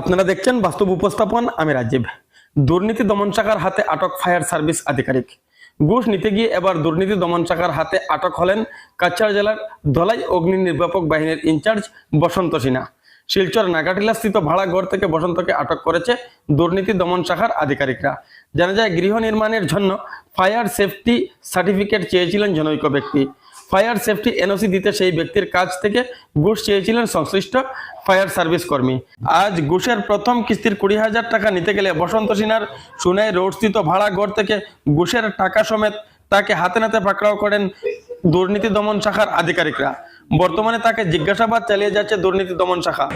আপনারা দেখছেন বাস্তব উপস্থাপন, আমি রাজীব। দুর্নীতি দমন শাখার হাতে আটক ফায়ার সার্ভিস আধিকারিক। ঘুষ নিতে গিয়ে এবার দুর্নীতি দমন শাখার হাতে আটক হলেন কাছাড় জেলার ধলাই অগ্নি নির্বাপক বাহিনীর ইনচার্জ বসন্ত সিনহা। শিলচর নাগাটিলা স্থিত ভাড়া ঘর থেকে বসন্তকে আটক করেছে দুর্নীতি দমন শাখার আধিকারিকরা। জানা যায় গৃহ নির্মাণের জন্য ফায়ার সেফটি সার্টিফিকেট চেয়েছিলেন জনৈক ব্যক্তি। ফায়ার সেফটি এনওসি দিতে সেই ব্যক্তির কাছ থেকে ঘুষ চেয়েছিলেন সংশ্লিষ্ট ফায়ার সার্ভিস কর্মী। আজ ঘুষের প্রথম কিস্তির কুড়ি হাজার টাকা নিতে গেলে বসন্ত সিনহার সুনাই রোডস্থিত ভাড়া ঘর থেকে ঘুষের টাকা সমেত তাকে হাতে নাতে পাকড়াও করেন দুর্নীতি দমন শাখার আধিকারিকরা। বর্তমানে তাকে জিজ্ঞাসাবাদ চালিয়ে যাচ্ছে দুর্নীতি দমন শাখা।